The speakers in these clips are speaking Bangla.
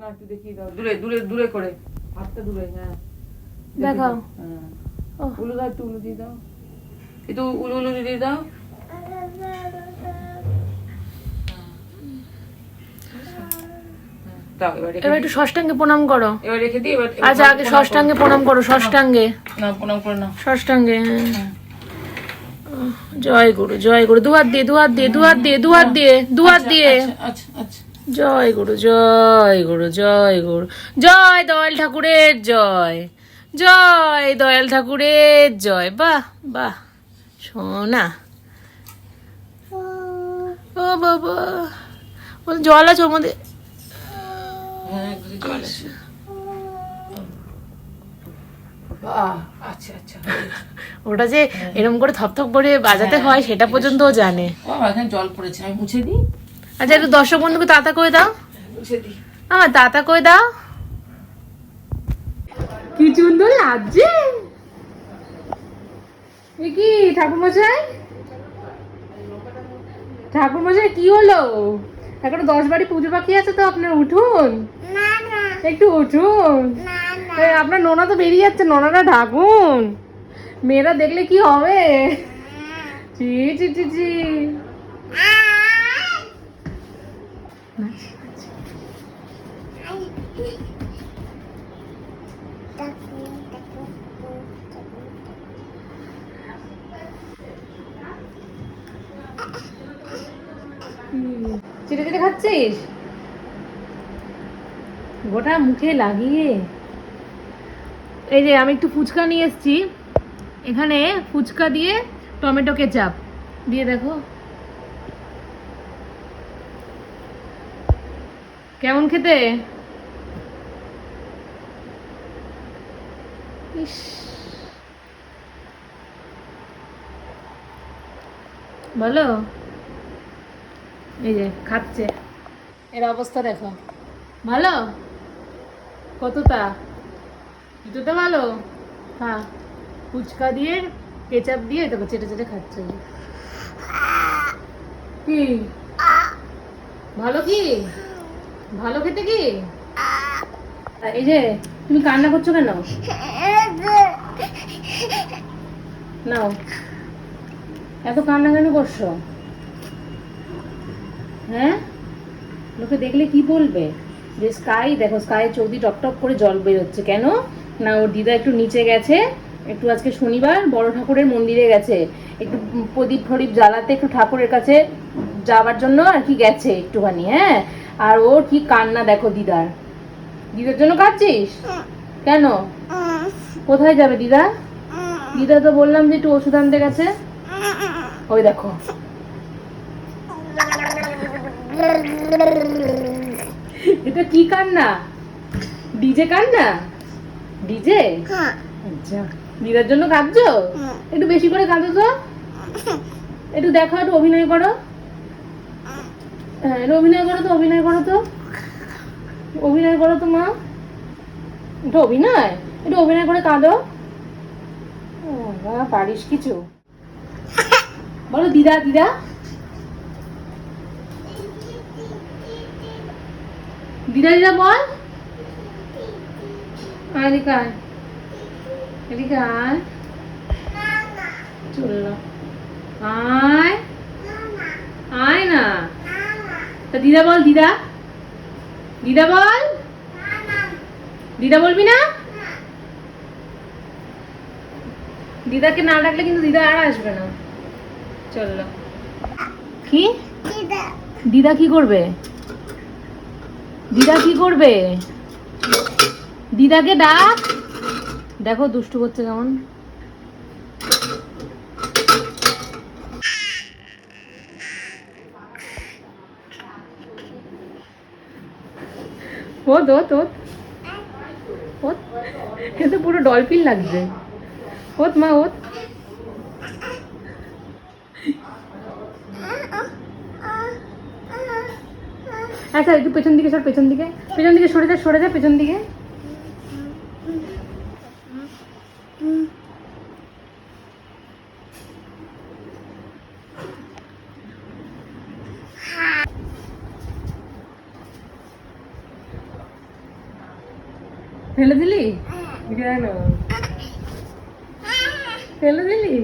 না একটু দেখিয়ে দাও। দূরে দূরে দূরে করে। হাতটা দূরে হ্যাঁ। দেখাও। হ্যাঁ উলু দাও একটু উলু দিয়ে দাও। একটু উলু উলু দিয়ে দাও। দাও এবার। একটু ষষ্ঠাঙ্গে প্রণাম করো। এবার রেখে দিই এবার আচ্ছা আগে ষষ্ঠাঙ্গে প্রণাম করো ষষ্ঠাঙ্গে না প্রণাম করো না। ষষ্ঠাঙ্গে। জয় গুরু জয় গুরু। দুহাত দিয়ে দুহাত দিয়ে দুহাত দিয়ে দুহাত দিয়ে দুহাত দিয়ে। আচ্ছা আচ্ছা আচ্ছা। জয় গুরু জয় গুরু জয় গুরু জয় দয়াল ঠাকুরের জয় জয় দয়াল ঠাকুরের জয়। বাহ বাহ সোনা। ও বাবা বল জল আছে ওর মধ্যে। হ্যাঁ আচ্ছা আচ্ছা। ওটা যে এরকম করে থপথপ করে বাজাতে হয় সেটা পর্যন্ত জানে। জল পড়েছে আমি মুছে দিই? আচ্ছা একটু দর্শক বন্ধুকে তাতা করে দাও। আমার তাতা করে দাও। কি সুন্দর লাগছে। কি ঠাকুরমশাই? ঠাকুরমশাই কি হলো? এখন দশ বাড়ি পুজো বাকি আছে তো আপনার উঠুন। একটু উঠুন। আপনার নোনা তো বেরিয়ে যাচ্ছে নোনাটা ঢাকুন। মেয়েরা দেখলে কি হবে? চি চি চি চি চেটে চেটে খাচ্ছিস? গোটা মুখে লাগিয়ে। এই যে আমি একটু ফুচকা নিয়ে এসেছি। এখানে ফুচকা দিয়ে টমেটো কেচাপ। দিয়ে দেখো। কেমন খেতে? ইস। বলো। এই যে, খাচ্ছে। এর অবস্থা দেখো। ভালো? কতটা? দুটোটা ভালো? হ্যাঁ। ফুচকা দিয়ে, কেচাপ দিয়ে, দেখো, চেটে চেটে খাচ্ছে কি? ভালো কি? ভালো খেতে কি? এই যে, তুমি কান্না করছ কেন? নাও। এত কান্না কেন করছ? হ্যাঁ? লোকে দেখলে কি বলবে? যে স্কাই দেখো স্কাই চোখ দিয়ে টপ করে জল বেরোচ্ছে। কেন? না, ওর দিদা একটু নিচে গেছে। একটু আজকে শনিবার, বড় ঠাকুরের মন্দিরে গেছে। একটু প্রদীপ ফদীপ জ্বালাতে একটু ঠাকুরের কাছে যাওয়ার জন্য আর কি গেছে একটুখানি হ্যাঁ? আর ওর কি কান্না দেখো দিদার। দিদার জন্য কাঁদছিস? কেন? কোথায় যাবে দিদা? দিদা তো বললাম যে একটু ওষুধ আনতে গেছে। ওই দেখো। এটা কি কান্না? ডিজে কান্না? ডিজে? আচ্ছা দিদার জন্য কাঁদছো? একটু বেশি করে কাঁদো তো। একটু দেখো একটু অভিনয় করো। হ্যাঁ একটু অভিনয় করো তো অভিনয় করো তো। অভিনয় করো তো মা। একটু অভিনয়? একটু অভিনয় করে কাঁদো। বাবা, পারিস কিছু? বলো দিদা দিদা। দিদা দিদা বল। আয় এদিকে আয়। এদিকে আয়। চলল আয়। আয় না। তা দিদা বল দিদা। দিদা বল। দিদা বলবি না? দিদাকে না ডাকলে কিন্তু দিদা আর আসবে না। চলল কি? দিদা কি করবে? দিদা কি করবে? দিদাকে ডাক। দেখো দুষ্টু করছে কেমন। ও তো তো ওত। এ তো পুরো ডলফিন লাগছে। ওত মা, ওত। আচ্ছা একটু পেছন দিকে সর, পেছন দিকে। পেছন দিকে সরে যা সরে যা, পেছন দিকে। ফেলে দিলি? কেন ফেলে দিলি?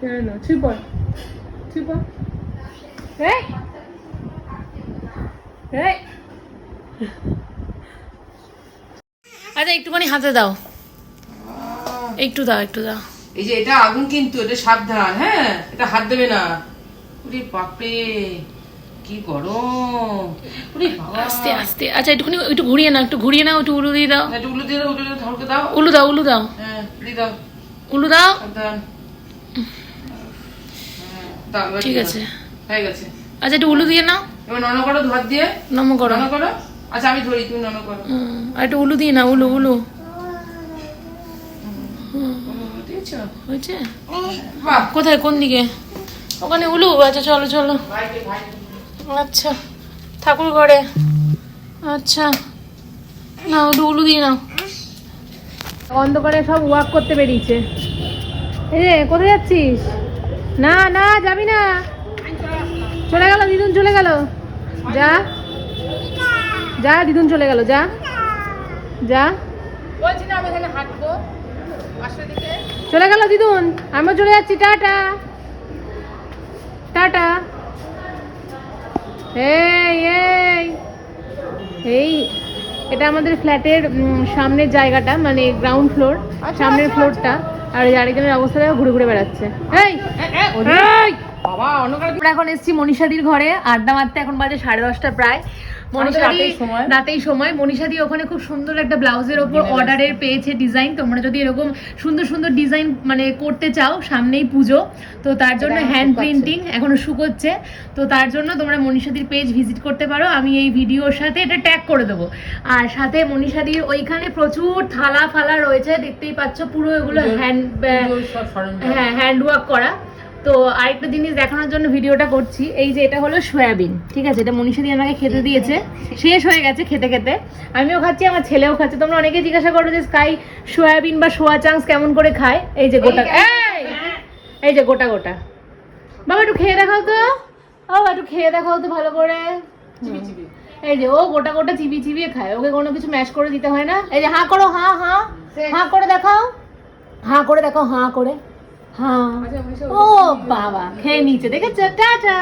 কেন পড়। এই এই! আচ্ছা একটুখানি হাতে দাও। একটু দাও একটু দাও। এই যে এটা আগুন কিন্তু এটা সাবধান হ্যাঁ? এটা হাত দেবে না। ওরে বাপরে কি গরম। ওরে বাবা। আস্তে আস্তে। আচ্ছা একটুখানি একটু ঘুরিয়ে নাও একটু ঘুরিয়ে নাও একটু উলু দিয়ে দাও। একটু উলু দিয়ে দাও উলু ধরকে দাও উলু দাও উলু দাও। হ্যাঁ দিয়ে দাও। উলু দাও। হ্যাঁ, দাও, ঠিক আছে। হয়ে গেছে। আচ্ছা একটু উলু দিয়ে নাও। এবার নন করো হাত দিয়ে। নম করো। নন করো? আচ্ছা আমি ধরি তুমি নন করো। আর একটু উলু দিয়ে নাও উলু উলু। উলু হয়েছে? বাহ। কোথায় কোন দিকে? ওখানে উলু। আচ্ছা চলো চলো। আচ্ছা ঠাকুর ঘরে। আচ্ছা নাও একটু উলু দিয়ে নাও অন্ধকারে সব ওয়াক করতে বেরিয়েছে। এই রে কোথায় যাচ্ছিস? না না যাবি না। চলে গেল দিদুন চলে গেল। যা। যা দিদুন চলে গেল যা। যা। বলছি না আমি এখানে হাঁটবো। চলে গেল দিদুন। আমিও চলে যাচ্ছি টাটা। টাটা। এই এই। এই এটা আমাদের ফ্ল্যাটের সামনের জায়গাটা মানে গ্রাউন্ড ফ্লোর সামনের ফ্লোরটা আর এই আরেকজনের অবস্থা ঘুরে ঘুরে বেড়াচ্ছে। এই এই! বাবা আমরা এখন এসেছি মনীষাদির ঘরে আড্ডা মারতে এখন বাজে সাড়ে দশটা প্রায়। মনীষাদি রাতেই সময়। মনীষাদি ওখানে খুব সুন্দর একটা ব্লাউজের ওপর অর্ডারের পেয়েছে ডিজাইন তোমরা যদি এরকম সুন্দর সুন্দর ডিজাইন মানে করতে চাও সামনেই পুজো। তো তার জন্য হ্যান্ড প্রিন্টিং এখনও শুকোচ্ছে। তো তার জন্য তোমরা মনীষাদির পেজ ভিজিট করতে পারো। আমি এই ভিডিওর সাথে এটা ট্যাগ করে দেবো। আর সাথে মনীষাদির ওইখানে প্রচুর থালা ফালা রয়েছে। দেখতেই পাচ্ছ পুরো এগুলো হ্যান্ড হ্যাঁ হ্যান্ড ওয়ার্ক করা। তো আরেকটা জিনিস দেখানোর জন্য ভিডিওটা করছি এই যে এটা হলো সয়াবিন ঠিক আছে? এটা মনীষা দিয়ে আমাকে খেতে দিয়েছে। শেষ হয়ে গেছে খেতে খেতে। আমিও খাচ্ছি আমার ছেলেও খাচ্ছে। তোমরা অনেকে জিজ্ঞাসা করো যে স্কাই সয়াবিন বা সোয়া চাংস কেমন করে খায়? এই যে গোটা এই! এই যে গোটা গোটা। বাবা একটু খেয়ে দেখাও তো। ও একটু খেয়ে দেখাও তো ভালো করে। এই যে ও গোটা গোটা চিবিয়ে চিবিয়ে খায়। ওকে কোনো কিছু ম্যাশ করে দিতে হয় না। এই যে হাঁ করো হাঁ হাঁ। হাঁ করে দেখাও। হাঁ করে দেখাও হাঁ করে। হাঁ ও বাবা খেয়ে নিচে দেখেছ? টাটা।